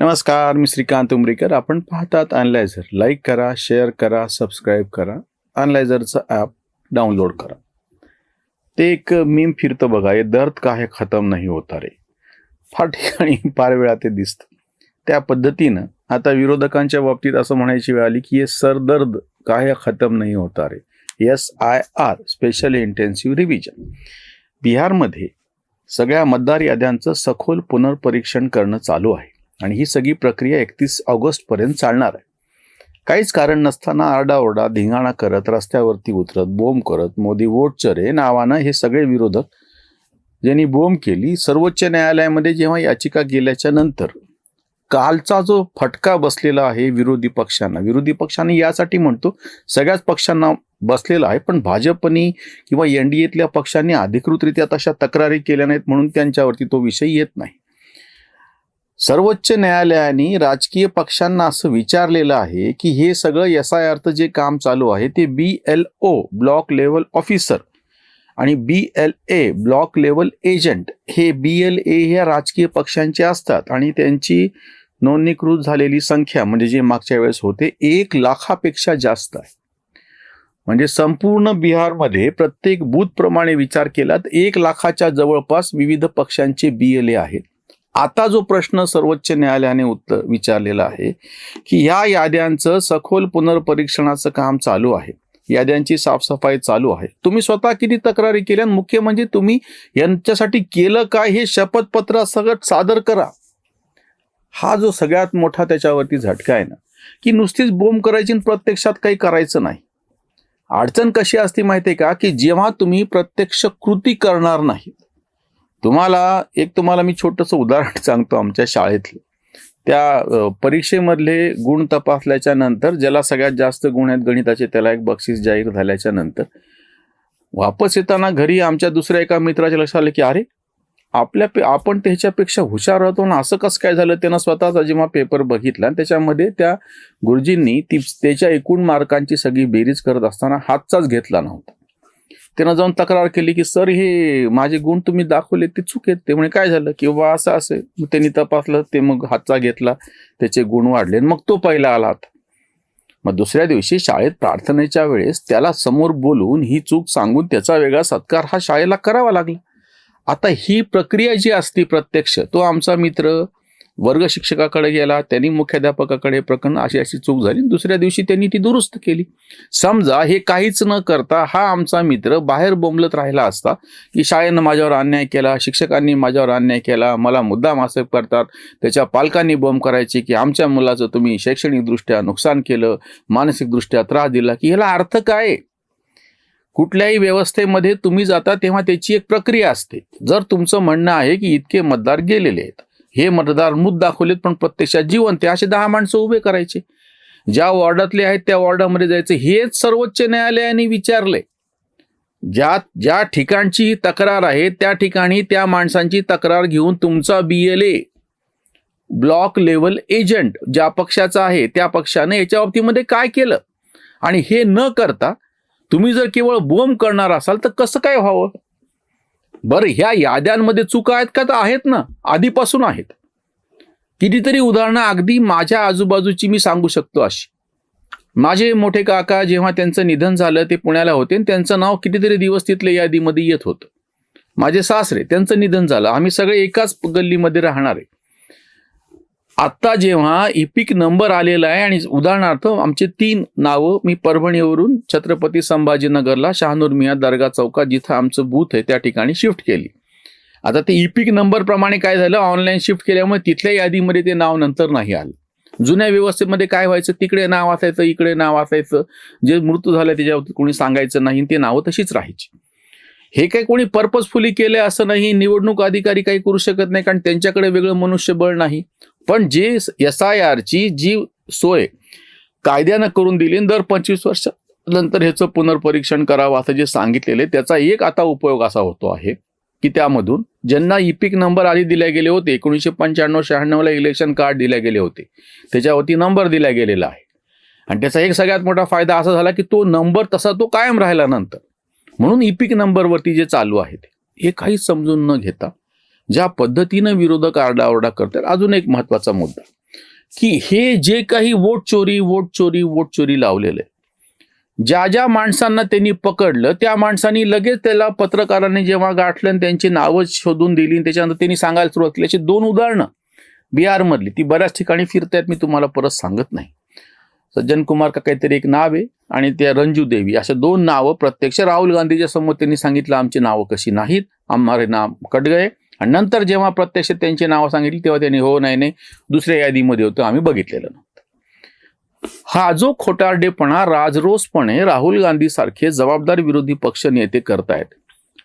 नमस्कार मी श्रीकांत उमरीकर. आपण पाहतात अनलायझर लाईक करा शेअर करा सबस्क्राईब करा. अनलायझरचं ॲप डाउनलोड करा. ते एक मीम फिरतं बघा. हे दर्द का खतम नाही होता. रे फार ठिकाणी फार वेळा ते दिसतं. त्या पद्धतीनं आता विरोधकांच्या बाबतीत असं म्हणायची वेळ आली की हे सरदर्द का है खतम नाही होता. रे S I R special intensive revision बिहारमध्ये सगळ्या मतदार याद्यांचं सखोल पुनर्परीक्षण करणं चालू आहे. आणि ही सगळी प्रक्रिया एकतीस ऑगस्टपर्यंत चालणार आहे. काहीच कारण नसताना आरडाओरडा धिंगाणा करत रस्त्यावरती उतरत बोंब करत मोदी वोट चरे नावानं हे सगळे विरोधक ज्यांनी बोंब केली सर्वोच्च न्यायालयामध्ये जेव्हा याचिका गेल्याच्यानंतर कालचा जो फटका बसलेला आहे विरोधी पक्षांना विरोधी पक्षांनी यासाठी म्हणतो सगळ्याच पक्षांना बसलेला आहे पण भाजपनी किंवा एन डी एतल्या पक्षांनी अधिकृतरित्या तशा तक्रारी केल्या नाहीत म्हणून त्यांच्यावरती तो विषय येत नाही. सर्वोच्च न्यायालयाने राजकीय पक्षांना असं विचारलेलं आहे की हे सगळं एस आय जे काम चालू आहे ते B L O block level officer आणि B L A block level agent हे बी एल ए ह्या राजकीय पक्षांचे असतात आणि त्यांची नोंदणीकृत झालेली संख्या म्हणजे जे मागच्या वेळेस होते एक लाखापेक्षा जास्त आहे. म्हणजे संपूर्ण बिहारमध्ये प्रत्येक बूथप्रमाणे विचार केला तर एक लाखाच्या जवळपास विविध पक्षांचे बी एल ए आहेत. आता जो प्रश्न सर्वोच्च न्यायालयाने उत्तर विचारलेला आहे की या याद्यांचं सखोल पुनर्परीक्षणाचं काम चालू आहे. याद्यांची साफसफाई चालू आहे. तुम्ही स्वतः किती तक्रारी केल्या मुख्य म्हणजे तुम्ही यांच्यासाठी केलं काय हे शपथपत्र सादर करा. हा जो सगळ्यात मोठा त्याच्यावरती झटका आहे ना की नुसतीच बोंब करायची आणि प्रत्यक्षात काही करायचं नाही. अडचण कशी असते माहिती आहे का? की जेव्हा तुम्ही प्रत्यक्ष कृती करणार नाही तुम्हाला एक तुम्हाला मी छोटंसं उदाहरण सांगतो आमच्या शाळेतलं. त्या परीक्षेमधले गुण तपासल्याच्या नंतर ज्याला सगळ्यात जास्त गुण आहेत गणिताचे त्याला एक बक्षीस जाहीर झाल्याच्यानंतर वापस येताना घरी आमच्या दुसऱ्या एका मित्राच्या लक्षात आलं की अरे आपल्या पे आपण त्याच्यापेक्षा हुशार होतो ना असं कसं काय झालं? त्यानं स्वतःचा जेव्हा पेपर बघितला आणि त्याच्यामध्ये त्या गुरुजींनी ती त्याच्या एकूण मार्कांची सगळी बेरीज करत असताना हातचाच घेतला नव्हता. त्यांना जाऊन तक्रार केली की सर हे माझे गुण तुम्ही दाखवले ते चूक आहेत. ते म्हणे काय झालं? की बाबा असं असेल मग त्यांनी तपासलं ते मग हातचा घेतला त्याचे गुण वाढले आणि मग तो पहिला आला होता मग दुसऱ्या दिवशी शाळेत प्रार्थनेच्या वेळेस त्याला समोर बोलून ही चूक सांगून त्याचा वेगळा सत्कार हा शाळेला करावा लागला. आता ही प्रक्रिया जी असती प्रत्यक्ष तो आमचा मित्र वर्ग शिक्षकाकडे गेला त्यांनी मुख्याध्यापकाकडे प्रकरण अशी अशी चूक झाली. दुसऱ्या दिवशी त्यांनी ती दुरुस्त केली. समजा हे काहीच न करता हा आमचा मित्र बाहेर बोंबलत राहिला असता की शाळेनं माझ्यावर अन्याय केला शिक्षकांनी माझ्यावर अन्याय केला मला मुद्दाम असं करतात त्याच्या पालकांनी बोंब करायचे की आमच्या मुलाचं तुम्ही शैक्षणिकदृष्ट्या नुकसान केलं मानसिकदृष्ट्या त्रास दिला की ह्याला अर्थ काय? कुठल्याही व्यवस्थेमध्ये तुम्ही जाता तेव्हा त्याची एक प्रक्रिया असते. जर तुमचं म्हणणं आहे की इतके मतदार गेलेले आहेत हे मतदार मूत दाखवलेत पण प्रत्यक्षात जिवंत आहे. असे दहा माणसं उभे करायचे. ज्या वॉर्डातले आहेत त्या वॉर्डामध्ये जायचं. हेच सर्वोच्च न्यायालयाने विचारले ज्या ज्या ठिकाणची तक्रार आहे त्या ठिकाणी त्या माणसांची तक्रार घेऊन तुमचा B L A block level agent ज्या पक्षाचा आहे त्या पक्षाने याच्या बाबतीमध्ये काय केलं? आणि हे न करता तुम्ही जर केवळ बोंब करणार असाल तर कसं काय व्हावं? बरं ह्या याद्यांमध्ये चुका आहेत का? तर आहेत ना. आधीपासून आहेत. कितीतरी उदाहरणं अगदी माझ्या आजूबाजूची मी सांगू शकतो अशी. माझे मोठे काका जेव्हा त्यांचं निधन झालं ते पुण्याला होते आणि त्यांचं नाव कितीतरी दिवस तिथल्या यादीमध्ये येत होतं. माझे सासरे त्यांचं निधन झालं. आम्ही सगळे एकाच गल्लीमध्ये राहणार. आहे आत्ता जेव्हा इपिक नंबर आलेला आहे आणि उदाहरणार्थ आमचे तीन नावं मी परभणीवरून छत्रपती संभाजीनगरला शहानूर मिया दर्गा चौकात जिथं आमचं बूथ आहे त्या ठिकाणी शिफ्ट केली. आता ते इपिक नंबर प्रमाणे काय झालं? ऑनलाईन शिफ्ट केल्यामुळे तिथल्या यादीमध्ये ते नाव नंतर नाही आलं. जुन्या व्यवस्थेमध्ये काय व्हायचं? तिकडे नाव असायचं इकडे नाव असायचं. जे मृत्यू झालं त्याच्यावरती कोणी सांगायचं नाही ते नावं तशीच राहायची. हे काही कोणी पर्पजफुली केलं असं नाही निवडणूक अधिकारी काही करू शकत नाही कारण त्यांच्याकडे वेगळं मनुष्यबळ नाही. पण जी एस आय आरची जी सोय कायद्यानं करून दिली दर पंचवीस वर्ष नंतर ह्याचं पुनर्परीक्षण करावं असं जे सांगितलेलं आहे त्याचा एक आता उपयोग असा होतो आहे की त्यामधून ज्यांना इपिक नंबर आधी दिले गेले होते एकोणीसशे पंच्याण्णव शहाण्णवला इलेक्शन कार्ड दिले गेले होते त्याच्यावरती नंबर दिला गेलेला आहे. आणि त्याचा एक सगळ्यात मोठा फायदा असा झाला की तो नंबर तसा तो कायम राहिला नंतर. म्हणून इपिक नंबरवरती जे चालू आहेत हे काही समजून न घेता ज्या पद्धतीनं विरोधक आरडाओरडा करतात अजून एक महत्त्वाचा मुद्दा. की हे जे काही वोट चोरी वोट चोरी वोट चोरी लावलेलं आहे ज्या ज्या माणसांना त्यांनी पकडलं त्या माणसांनी लगेच त्याला पत्रकारांनी जेव्हा गाठलं आणि त्यांची नावं शोधून दिली आणि त्याच्यानंतर त्यांनी सांगायला सुरुवात केली अशी दोन उदाहरणं बिहारमधली. ती बऱ्याच ठिकाणी फिरतायत मी तुम्हाला परत सांगत नाही. सज्जन कुमार का काहीतरी एक नाव आहे आणि त्या रंजू देवी अशा दोन नावं प्रत्यक्ष राहुल गांधीच्या समोर त्यांनी सांगितलं आमची नावं कशी नाहीत आम्हारे नाव कट गए आणि नंतर जेव्हा प्रत्यक्ष त्यांची नावं सांगितली तेव्हा त्यांनी हो नाही नाही दुसऱ्या यादीमध्ये होतं आम्ही बघितलेलं नव्हतं. हा जो खोटारडेपणा राजरोसपणे राहुल गांधी सारखे जबाबदार विरोधी पक्ष नेते करतायत.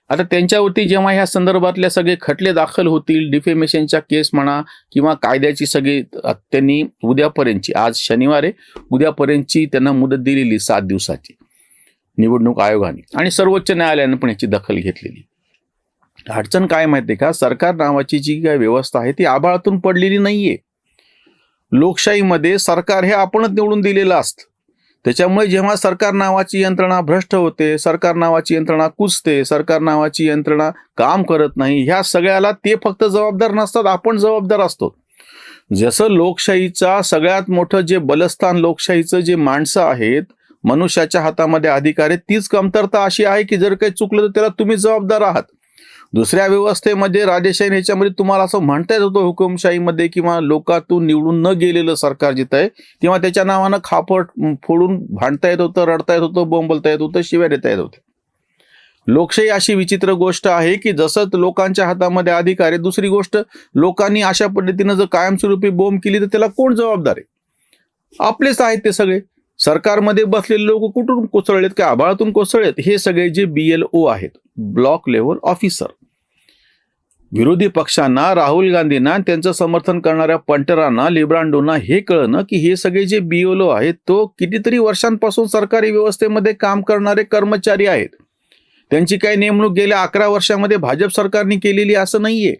आता त्यांच्यावरती जेव्हा ह्या संदर्भातल्या सगळे खटले दाखल होतील डिफेमेशनच्या केस म्हणा किंवा कायद्याची सगळी त्यांनी उद्यापर्यंतची आज शनिवार आहे उद्यापर्यंतची त्यांना मुदत दिलेली सात दिवसाची. निवडणूक आयोगाने. आणि सर्वोच्च न्यायालयानं पण याची दखल घेतलेली. अडचण काय माहिती का? सरकार नावाची जी काय व्यवस्था आहे ती आभाळातून पडलेली नाहीये. लोकशाहीमध्ये सरकार हे आपणच निवडून दिलेलं असतं. त्याच्यामुळे जेव्हा सरकार नावाची यंत्रणा भ्रष्ट होते सरकार नावाची यंत्रणा कुसते सरकार नावाची यंत्रणा काम करत नाही ह्या सगळ्याला ते फक्त जबाबदार नसतात आपण जबाबदार असतो. जसं लोकशाहीचा सगळ्यात मोठं जे बलस्थान लोकशाहीचं जे माणसं आहेत मनुष्याच्या हातामध्ये अधिकार आहेत तीच कमतरता अशी आहे की जर काही चुकलं तर त्याला तुम्ही जबाबदार आहात. दुसऱ्या व्यवस्थेमध्ये राजेशाही ह्याच्यामध्ये तुम्हाला असं म्हणता येत होतं हुकुमशाहीमध्ये किंवा लोकातून निवडून न गेलेलं सरकार जिथं आहे तेव्हा त्याच्या नावानं खापट फोडून भांडता येत होतं रडता येत होतं बोंबलता येत होतं शिव्या देता येत होते लोकशाही अशी विचित्र गोष्ट आहे की जसं लोकांच्या हातामध्ये अधिकार आहे दुसरी गोष्ट लोकांनी अशा पद्धतीनं जर कायमस्वरूपी बोंब केली तर त्याला कोण जबाबदार आहे? आपलेच आहेत ते सगळे. सरकारमध्ये बसलेले लोक कुठून कोसळलेत का आभाळातून कोसळलेत हे सगळे जे बी एल ओ आहेत ब्लॉक लेव्हल ऑफिसर. विरोधी पक्षांना राहुल गांधींना त्यांचं समर्थन करणाऱ्या पंटरांना लिब्रांडोना हे कळणं की हे सगळे जे बीओलो आहेत तो कितीतरी वर्षांपासून सरकारी व्यवस्थेमध्ये काम करणारे कर्मचारी आहेत. त्यांची काही नेमणूक गेल्या अकरा वर्षामध्ये भाजप सरकारने केलेली असं नाहीये.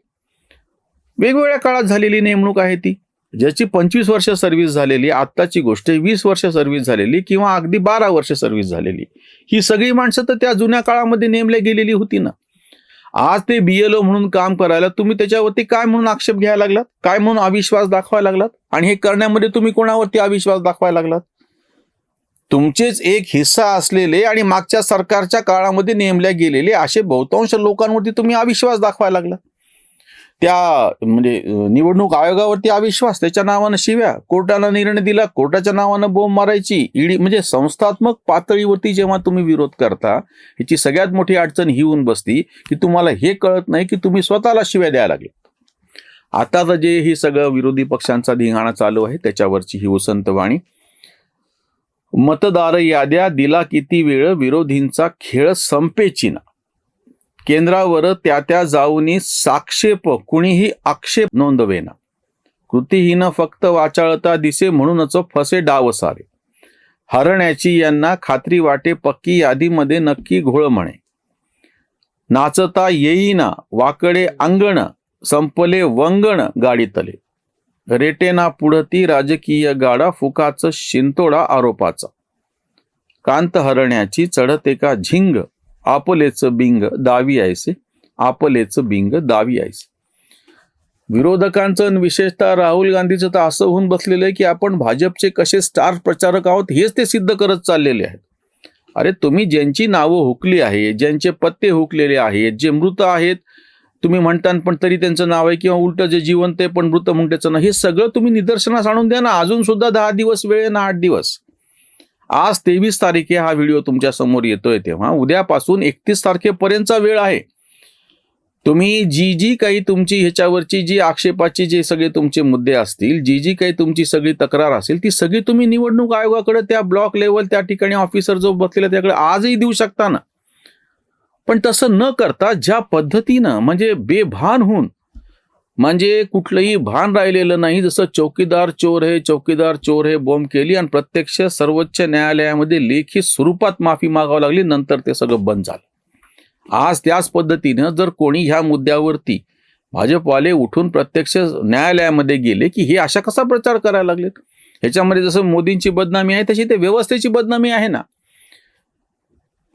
वेगवेगळ्या काळात झालेली नेमणूक आहे ती. ज्याची पंचवीस वर्ष सर्व्हिस झालेली आत्ताची गोष्ट वीस वर्ष सर्व्हिस झालेली किंवा अगदी बारा वर्ष सर्व्हिस झालेली. ही सगळी माणसं तर त्या जुन्या काळामध्ये नेमल्या गेलेली होती ना. आज ते बीएलओ म्हणून काम करायला तुम्ही त्याच्यावरती काय म्हणून आक्षेप घ्यायला लागलात? काय म्हणून अविश्वास दाखवायला लागलात? आणि हे करण्यामध्ये तुम्ही कोणावरती अविश्वास दाखवायला लागलात? तुमचेच एक हिस्सा असलेले आणि मागच्या सरकारच्या काळामध्ये नेमल्या गेलेले असे बहुतांश लोकांवरती तुम्ही अविश्वास दाखवायला लागला त्या म्हणजे निवडणूक आयोगावरती अविश्वास त्याच्या नावानं शिव्या. कोर्टानं निर्णय दिला कोर्टाच्या नावानं बोंब मारायची. ईडी म्हणजे संस्थात्मक पातळीवरती जेव्हा तुम्ही विरोध करता ह्याची सगळ्यात मोठी अडचण ही होऊन बसती की तुम्हाला हे कळत नाही की तुम्ही स्वतःला शिव्या द्यायला लागले. आता तर जे हे सगळं विरोधी पक्षांचा धिंगाणा चालू आहे त्याच्यावरची ही वसंत वाणी. मतदार याद्या दिला किती वेळ विरोधींचा खेळ संपेची ना केंद्रावर त्या त्या जाऊनी साक्षेप कुणीही आक्षेप नोंदवेना. कृतीहीन फक्त वाचाळता दिसे म्हणूनच फसे डाव सारे हरण्याची यांना खात्री वाटे पक्की यादीमध्ये नक्की घोळ म्हणे. नाचता येईना वाकडे अंगण संपले वंगण गाडीतले. रेटेना पुढती राजकीय गाडा फुकाच शिंतोडा आरोपाचा. कांत हरण्याची चढत एका झिंग आपलेचं बिंग दावी आयसे आपलेचं बिंग दावी आहेस विरोधकांचं आणि विशेषतः राहुल गांधीचं तर असं होऊन बसलेलं आहे की आपण भाजपचे कसे स्टार प्रचारक आहोत हेच ते सिद्ध करत चाललेले आहेत. अरे तुम्ही ज्यांची नावं हुकली आहेत ज्यांचे पत्ते हुकलेले आहेत जे मृत आहेत तुम्ही म्हणता पण तरी त्यांचं नाव आहे किंवा उलट जे जिवंत आहे पण मृत म्हणण्याचं ना हे सगळं तुम्ही निदर्शनास आणून द्या ना अजून सुद्धा दहा दिवस वेळ ना आठ दिवस. आज तेवीस तारीखे हा व्हिडिओ तुमच्यासमोर येतोय तेव्हा उद्यापासून एकतीस तारखेपर्यंतचा वेळ आहे. तुम्ही जी जी काही तुमची ह्याच्यावरची जी आक्षेपाची जे सगळे तुमचे मुद्दे असतील जी जी काही तुमची सगळी तक्रार असेल ती सगळी तुम्ही निवडणूक आयोगाकडे त्या ब्लॉक लेवल त्या ठिकाणी ऑफिसर जो बसलेला त्याकडे आजही देऊ शकता ना. पण तसं न करता ज्या पद्धतीनं म्हणजे बेभान होऊन म्हणजे कुठलंही भान राहिलेलं नाही जसं चौकीदार चोर हे चौकीदार चोर हे बॉम्ब केली आणि प्रत्यक्ष सर्वोच्च न्यायालयामध्ये लेखी स्वरूपात माफी मागावं लागली नंतर ते सगळं बंद झालं. आज त्याच पद्धतीनं जर कोणी ह्या मुद्द्यावरती भाजपवाले उठून प्रत्यक्ष न्यायालयामध्ये गेले की हे अशा कसा प्रचार करायला लागलेत? ह्याच्यामध्ये जसं मोदींची बदनामी आहे तशी ते व्यवस्थेची बदनामी आहे ना?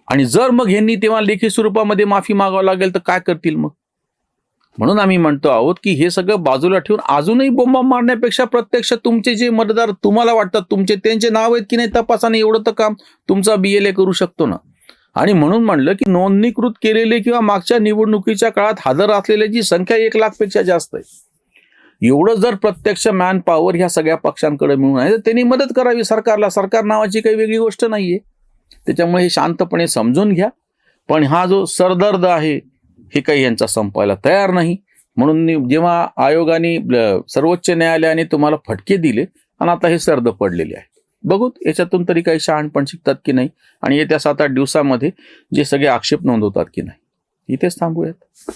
आणि जर मग ह्यांनी तेव्हा लेखी स्वरूपामध्ये माफी मागावं लागेल तर काय करतील मग? म्हणून आम्ही म्हणतो आहोत की हे सगळं बाजूला ठेवून अजूनही बोंबा मारण्यापेक्षा प्रत्यक्ष तुमचे जे मतदार तुम्हाला वाटतात तुमचे त्यांचे नाव आहेत की नाही तपासाने एवढं तर काम तुमचा बी एल ए करू शकतो ना. आणि म्हणून म्हणलं की नोंदणीकृत केलेले किंवा मागच्या निवडणुकीच्या काळात हजर असलेल्याची संख्या एक लाखपेक्षा जास्त आहे एवढं जर प्रत्यक्ष मॅन पॉवर ह्या सगळ्या पक्षांकडे मिळून आहे तर त्यांनी मदत करावी सरकारला. सरकार नावाची काही वेगळी गोष्ट नाहीये. त्याच्यामुळे हे शांतपणे समजून घ्या. पण हा जो सरदर्द आहे हे काही यांचा संपायला तयार नाही. म्हणून जेव्हा आयोगाने सर्वोच्च न्यायालयाने तुम्हाला फटके दिले आणि आता हे सर्द पडलेले आहे. बघू याच्यातून तरी काही शहाणपण शिकतात की नाही आणि येत्या सात आठ दिवसामध्ये जे सगळे आक्षेप नोंदवतात की नाही. इथेच थांबूयात.